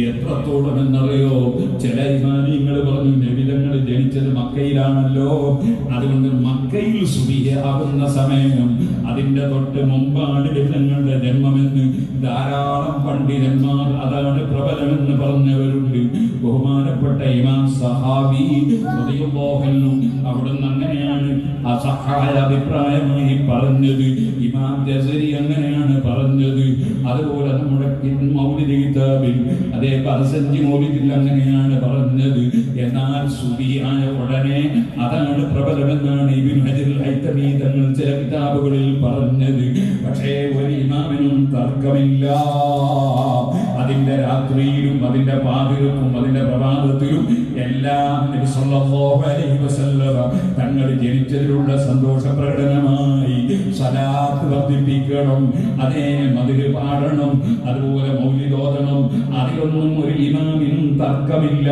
എത്രത്തോളം എന്നറിയോ? ചില ഇമാനിയങ്ങൾ പറഞ്ഞു നബിതങ്ങൾ ജനിച്ചത് മക്കയിലാണല്ലോ. അതുകൊണ്ട് മക്കയിൽ സുബിയാകുന്ന സമയം അതിന്റെ തൊട്ട് മുമ്പാണ് നബിതങ്ങളുടെ ജന്മമെന്ന് ധാരാളം പണ്ഡിതന്മാർ അതാണ് പ്രബലമെന്ന് പറഞ്ഞവരുണ്ട്. ബഹുമാനപ്പെട്ട ഇമാം സഹാബി അവിടുന്ന് അങ്ങനെയാണ് അസഹായ അഭിപ്രായമായി പറഞ്ഞത്. ഇമാം ജസരി അങ്ങനെയാണ് പറഞ്ഞത്. അതുപോലെ കിതാബിൽ അതേ പരസഞ്ചി മൗലിദിൽ അങ്ങനെയാണ് പറഞ്ഞത്. എന്നാൽ സുബിയായ ഉടനെ അതാണ് പ്രബലമെന്നാണ് ഇബിൻ തങ്ങൾ ചില കിതാബുകളിൽ പറഞ്ഞത്. പക്ഷേ ഒരു ഇമാമിനും തർക്കമില്ല. അതിന്റെ രാത്രിയിലും അതിന്റെ പാതിരക്കും അതിന്റെ പ്രഭാതത്തിലും എല്ലാം തങ്ങൾ ജനിച്ചതിലുള്ള സന്തോഷ പ്രകടനമായി സലാത്ത് വർദ്ധിപ്പിക്കണം അതേ മതിര് പാടണം അതുപോലെ മൗലിദോദനം അതിലൊന്നും ഒരു ഇമാമിനും തർക്കമില്ല.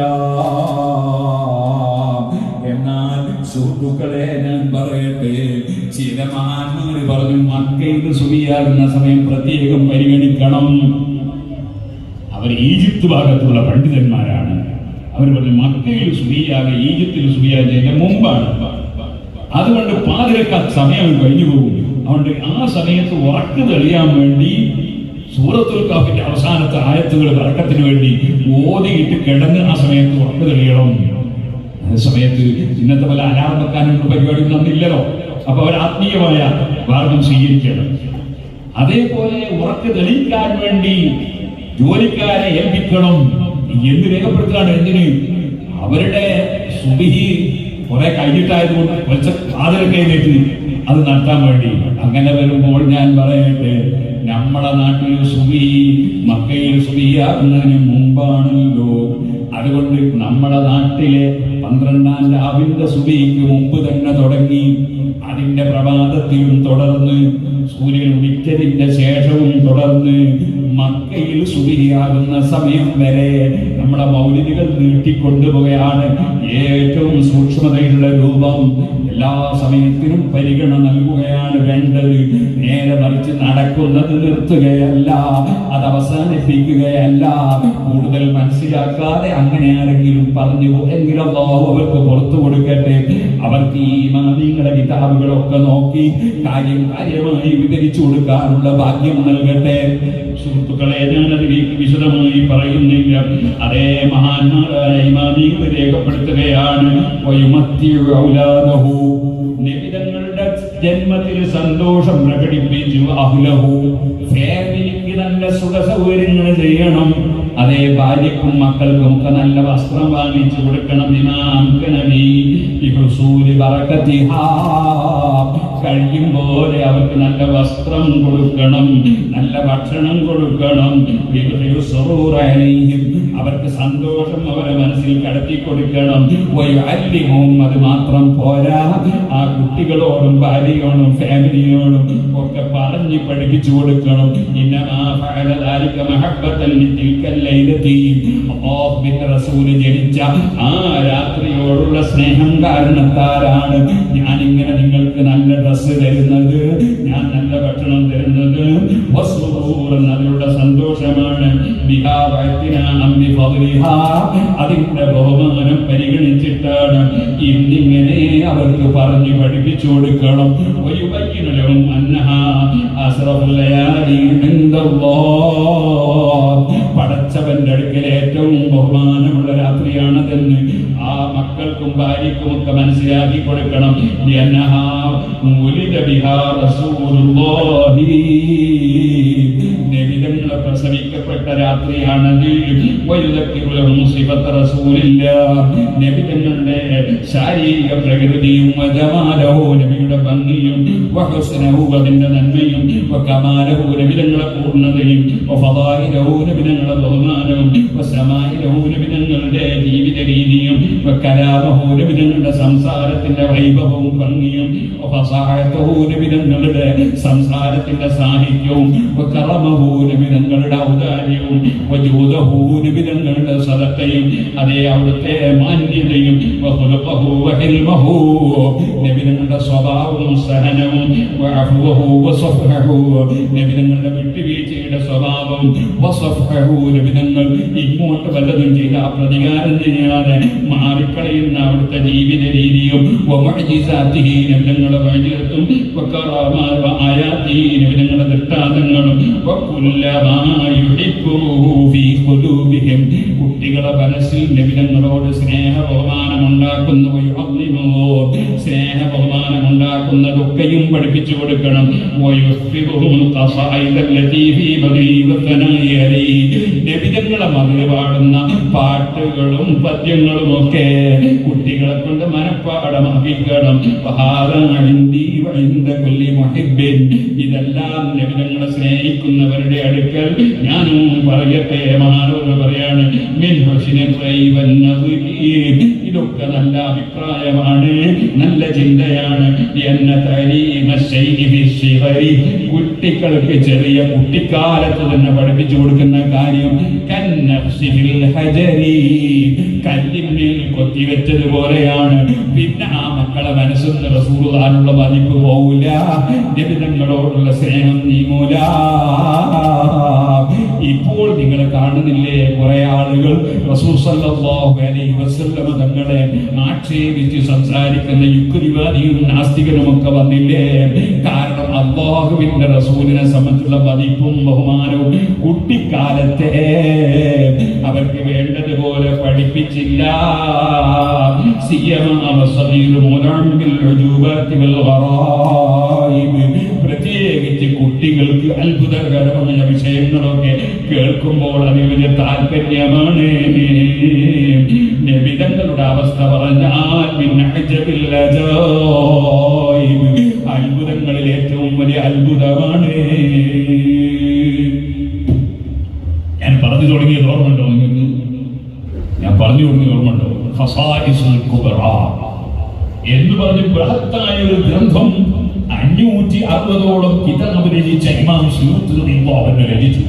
എന്നാൽ സുഹൃത്തുക്കളെ ഞാൻ പറയട്ടെ ചില മഹാന്മാർ പറഞ്ഞു മക്കയിൽ സുഖിയാകുന്ന സമയം പ്രത്യേകം പരിഗണിക്കണം. അവർ ഈജിപ്ത് ഭാഗത്തുള്ള പണ്ഡിതന്മാരാണ്. അവർ പറഞ്ഞു മക്കയിൽ സുബിയാകെ ഈജിപ്തിൽ സുബിയാകെ മുമ്പാണ്. അതുകൊണ്ട് പാതിരക്ക സമയം കഴിഞ്ഞു പോകും. അതുകൊണ്ട് ആ സമയത്ത് ഉറക്ക് തെളിയാൻ വേണ്ടി സൂറത്തുൽ കാഫിന്റെ അവസാനത്തെ ആയത്തുകൾ വറക്കത്തിന് വേണ്ടി ഓതിയിട്ട് കിടന്ന് ആ സമയത്ത് ഉറക്ക് തെളിയണം. സമയത്ത് ഇന്നത്തെ പോലെ അലാറം വെക്കാനുള്ള പരിപാടികൾ അന്നില്ലല്ലോ. അപ്പൊ അവർ ആത്മീയമായ മാർഗം സ്വീകരിക്കണം. അതേപോലെ ഉറക്ക് തെളിയിക്കാൻ വേണ്ടി ജോലിക്കാരെ ഏൽപ്പിക്കണം എന്ന് രേഖപ്പെടുത്തുകയാണ് എന്തിന്? അവരുടെ സുബിഹി കുറെ കഴിഞ്ഞിട്ടായതുകൊണ്ട് കുറച്ച് ആദരൊക്കെ എഴുന്നേറ്റ് അത് നടത്താൻ വേണ്ടി. അങ്ങനെ വരുമ്പോൾ ഞാൻ പറയട്ടെ നമ്മളെ നാട്ടിൽ സുബി മക്കയിൽ സുബിയാകുന്നതിന് മുമ്പാണല്ലോ. അതുകൊണ്ട് നമ്മളെ നാട്ടിലെ പന്ത്രണ്ടാം രാവിന്റെ സുബിക്ക് മുമ്പ് തന്നെ തുടങ്ങി. അതിന്റെ പ്രഭാതത്തിലും തുടർന്ന് സൂര്യൻ ഉദിച്ചതിന്റെ ശേഷവും തുടർന്ന് മക്കയിൽ സൂര്യാകുന്ന സമയം വരെ നമ്മുടെ മൗലികൾ നീട്ടിക്കൊണ്ടുപോവുകയാണ് ഏറ്റവും സൂക്ഷ്മതയുള്ള രൂപം എല്ലാ സമയത്തിനും പരിഗണന നൽകുകയാണ് വേണ്ടത്. നേരെ മറിച്ച് നടക്കുന്നത് നിർത്തുകയല്ല അത് അവസാനിപ്പിക്കുകയല്ല. കൂടുതൽ മനസ്സിലാക്കാതെ അങ്ങനെ ആരെങ്കിലും പറഞ്ഞു എങ്കിലും അവർക്ക് പുറത്തു കൊടുക്കട്ടെ. അവർക്ക് ഈ മാനീങ്ങളുടെ കിതാബുകളൊക്കെ നോക്കി കാര്യം കാര്യമായി വിതരിച്ചു കൊടുക്കാനുള്ള ഭാഗ്യം നൽകട്ടെ. സുഹൃത്തുക്കളെ അതിലേക്ക് വിശദമായി പറയുന്നില്ല. അതേ മഹാന്മാരായ ഇമാമികൾ രേഖപ്പെടുത്തുകയാണ് നിബിതങ്ങളുടെ ജന്മത്തിൽ സന്തോഷം പ്രകടിപ്പിച്ചു അഹുലഹു. ഫാമിലിക്ക് നല്ല സുഖ സൗകര്യങ്ങൾ ചെയ്യണം. അതേ ഭാര്യക്കും മക്കൾക്കും ഒക്കെ നല്ല വസ്ത്രം വാങ്ങിച്ചു കൊടുക്കണം. കഴിയും പോലെ അവർക്ക് നല്ല വസ്ത്രം കൊടുക്കണം നല്ല ഭക്ഷണം കൊടുക്കണം. അവർക്ക് സന്തോഷം അവരെ മനസ്സിൽ കടത്തി കൊടുക്കണം. അത് മാത്രം പോരാ. ആ കുട്ടികളോടും ഭാര്യയോടും ഫാമിലിയോടും ഒക്കെ പറഞ്ഞ് പഠിപ്പിച്ചു കൊടുക്കണം. ഇന്നമാ ذلك محبة لتلك الليلة ലൈലതി അല്ലാഹുവിന്റെ റസൂൽ ജനിച്ച ആ രാത്രിയോടുള്ള സ്നേഹം കാരണത്താലാണ് ഞാൻ ഇങ്ങനെ നിങ്ങൾക്ക് നല്ല ഡ്രസ്സ് തരുന്നത് ഞാൻ നല്ല ഭക്ഷണം തരുന്നത് അതിലുള്ള സന്തോഷമാണ്. അതിന്റെ ബഹുമാനം പരിഗണിച്ചിട്ടാണ് ഇന്നിങ്ങനെ അവർക്ക് പറഞ്ഞു പഠിപ്പിച്ചു കൊടുക്കണം. ഒരു പയ്യനും അന്നഹ. പടച്ചവന്റെ അടുക്കൽ ഏറ്റവും ബഹുമാനമുള്ള രാത്രിയാണതെന്ന് ആ മക്കൾക്കും ഭാര്യക്കും ഒക്കെ മനസ്സിലാക്കി കൊടുക്കണം. ലിഅന്നഹാ പ്രസവിക്കപ്പെട്ട രാത്രിയാണത്. നബിതങ്ങളുടെ ശാരീരിക പ്രകൃതിയും നബിയുടെ ഭംഗിയും അതിന്റെ നന്മയും വകമാലഹു നബിതങ്ങളുടെ പൂർണതയും നബിതങ്ങളുടെ ബഹുമാനവും നബിതങ്ങളുടെ ജീവിത രീതിയും നബിതങ്ങളുടെ സംസാരത്തിന്റെ വൈഭവവും ഭംഗിയും നബിതങ്ങളുടെ സംസാരത്തിന്റെ സാഹിത്യവും നബിതങ്ങളുടെ ഔദാര്യവും വജൂദഹു നബിതങ്ങളുടെ സദക്കയും അതേ അവിടുത്തെ മാന്യതയും നബിതങ്ങളുടെ സ്വഭാവവും സഹനവും നബിതങ്ങളുടെ വിട്ടുവീഴ്ചയുടെ സ്വഭാവം നബിതങ്ങൾ ഇങ്ങോട്ട് വല്ലതും ചെയ്ത പ്രതികാരം ചെയ്യാതെ മാറിക്കളയുന്ന അവിടുത്തെ ജീവിത രീതിയും നബിതങ്ങളുടെ വഴിയെത്തും നബിതങ്ങളുടെ ദൃഷ്ടാന്തങ്ങളും. കുട്ടികളെ മനസ്സിൽ നബിതങ്ങളോട് സ്നേഹ ബഹുമാനം ഉണ്ടാക്കുന്നവയോ സ്നേഹ ബഹുമാനം ഉണ്ടാക്കുന്നതൊക്കെയും പഠിപ്പിച്ചു കൊടുക്കണം നബിതങ്ങളെ മകൾ പാടുന്ന പാട്ടുകളും പദ്യങ്ങളും ഒക്കെ കുട്ടികളെ കൊണ്ട് മനഃപ്പാടമാക്കിക്കണം വഹാദഅൻദി വഇൻദ കൊല്ലി മുഹിബ്ബിൻ. ഇതെല്ലാം നിങ്ങളെ സ്നേഹിക്കുന്നവരുടെ അടുക്കൽ ഞാനും പറയട്ടെ മാറുക പറയാണ് മിൻ. ഇതൊക്കെ നല്ല അഭിപ്രായമാണ് നല്ല ചിന്തയാണ് എന്ന. കുട്ടികൾക്ക് ചെറിയ കുട്ടിക്കാലത്ത് തന്നെ പഠിപ്പിച്ചു കൊടുക്കുന്ന കാര്യം النفس في الحجر കല്ലിന്മേൽ കൊത്തിവെച്ചതുപോലെയാണ്. പിന്നെ ആ മക്കളെ മനസ്സിൽ റസൂറുള്ള മതിപ്പ് പോവില്ല നബിതങ്ങളോടുള്ള സ്നേഹം നീങ്ങൂല. ഇപ്പോൾ നിങ്ങൾ കാണുന്നില്ലേ കുറെ ആളുകൾ? തങ്ങളെ ആക്ഷേപിച്ച് സംസാരിക്കുന്ന യുക്തിവാദിയും നാസ്തികനും ഒക്കെ വന്നില്ലേ? കാരണം അള്ളാഹുവിന്റെ റസൂലിനെ സംബന്ധിച്ചുള്ള മതിപ്പും ബഹുമാനവും കുട്ടിക്കാലത്തെ അവർക്ക് വേണ്ടതുപോലെ പഠിപ്പിച്ചില്ല സിയമാ سيما الصغير ബിൽ ഉജൂബാത്തി വൽ والغرائب പ്രത്യേകിച്ച് കുട്ടികൾക്ക് അത്ഭുതകരമായ വിഷയങ്ങളൊക്കെ കേൾക്കുമ്പോൾ വലിയ താല്പര്യമാണ്. നബിതങ്ങളുടെ അവസ്ഥ പറഞ്ഞാൽ അജായിബ്. അത്ഭുതങ്ങളിൽ ഏറ്റവും വലിയ അത്ഭുതമാണ്. ഞാൻ പറഞ്ഞു തുടങ്ങിയത് ഓർമ്മ പറഞ്ഞു കൊടുക്കുന്ന ഓർമ്മയുണ്ടോ? എന്ന് പറഞ്ഞ് ബൃഹത്തായ ഒരു ഗ്രന്ഥം അഞ്ഞൂറ്റി അറുപതോളം കിതാബ് രചിച്ച ഇമാം റളിയല്ലാഹു രചിച്ചു.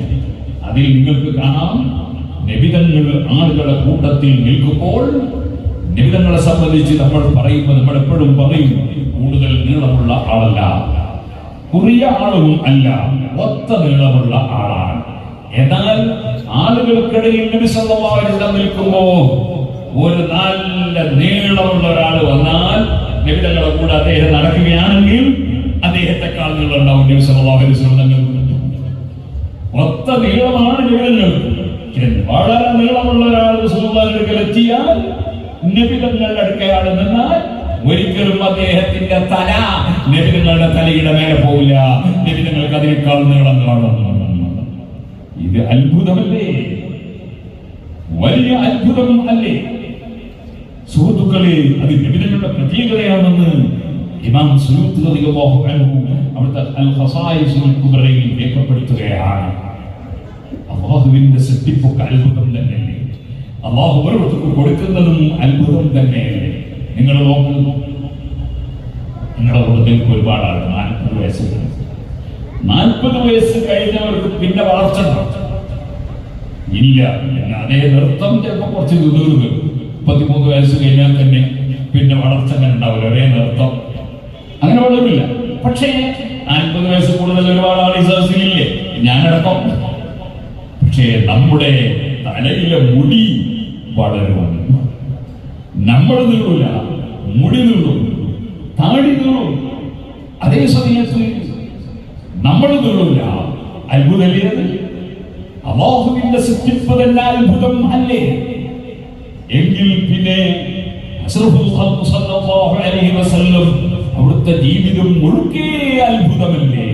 അതിൽ നിങ്ങൾക്ക് കാണാം നിബിതങ്ങൾ ആളുകളുടെ കൂട്ടത്തിൽ നിൽക്കുമ്പോൾ നിബിതങ്ങളെ സംബന്ധിച്ച് നമ്മൾ പറയുമ്പോൾ നമ്മൾ എപ്പോഴും പറയും കൂടുതൽ നീളമുള്ള ആളല്ല. കുറിയ ആളും അല്ല ഒത്ത നീളമുള്ള ആളാണ്. എന്നാൽ ആളുകൾക്കിടയിൽ നബി സല്ലല്ലാഹു അലൈഹി വസല്ലം നിൽക്കുമ്പോ ഒരു നല്ല നീളമുള്ള ഒരാൾ വന്നാൽ നബിതങ്ങളുടെ കൂടെ അദ്ദേഹം നടക്കുകയാണെങ്കിൽ അദ്ദേഹത്തെക്കാൾ നീളം ഉണ്ടാവും നബി സല്ലല്ലാഹു അലൈഹി വസല്ലം തങ്ങൾക്ക് ഒത്ത നീളമാണ് നബിതങ്ങൾ വളരെ നീളമുള്ള ഒരാൾ സുഹൃത്തുക്കൾ എത്തിയാൽ നബിതങ്ങളുടെ അടുക്കയാൾ നിന്നാൽ ഒരിക്കലും അദ്ദേഹത്തിന്റെ തല നബിതങ്ങളുടെ തലയുടെ മേലെ പോവില്ല. നബിതങ്ങൾക്ക് അതിനേക്കാൾ നീളം കാണുന്നു ഇത് അത്ഭുതമല്ലേ? വലിയ അത്ഭുതം അല്ലേ? സുഹൃത്തുക്കളെ അത് നബിതങ്ങളുടെ പ്രത്യേകതയാണെന്ന് ഇമാം സുലൂത്ത് റളിയല്ലാഹു അവിടുത്തെ അൽ രേഖപ്പെടുത്തുകയാണ്. അള്ളാഹുവിന്റെ സൃഷ്ടിപ്പൊക്കെ അത്ഭുതം തന്നെയല്ലേ? അള്ളാഹു ഓരോരുത്തർക്ക് കൊടുക്കുന്നതും അത്ഭുതം തന്നെയല്ലേ? നിങ്ങൾ നോക്കുന്നു നിങ്ങളുടെ കുടുംബത്തിൽ ഒരുപാട് ആൾ നാൽപ്പത് വയസ്സ്. നാൽപ്പത് വയസ്സ് കഴിഞ്ഞവർക്ക് പിന്നെ വളർച്ച ഉണ്ടാവും. ഇല്ല. പിന്നെ അതേ നൃത്തം ചിലപ്പോൾ കുറച്ച് ദൂരം മുപ്പത്തിമൂന്ന് വയസ്സ് കഴിഞ്ഞാൽ തന്നെ പിന്നെ വളർച്ച അങ്ങനെ ഉണ്ടാവില്ല. ഒരേ നൃത്തം. അങ്ങനെ വളരില്ല പക്ഷേ നാൽപ്പത് വയസ്സ് കൂടുതൽ ഒരുപാട് ആൾ സദസ്സിലില്ലേ ഞാനടക്കം. പക്ഷേ നമ്മുടെ തലയിലെ മുടി വളരും നമ്മൾ നീളൂല. മുടി നീളും. താടി നീളും. അതേ സമയത്ത് നമ്മൾ നീളൂല. അത്ഭുതമല്ലേ അത്? അള്ളാഹുവിന്റെ സൃഷ്ടിപ്പ് തന്നെ അത്ഭുതം അല്ലേ? എങ്കിൽ പിന്നെ അവിടുത്തെ ജീവിതം മുഴുക്കേ അത്ഭുതമല്ലേ?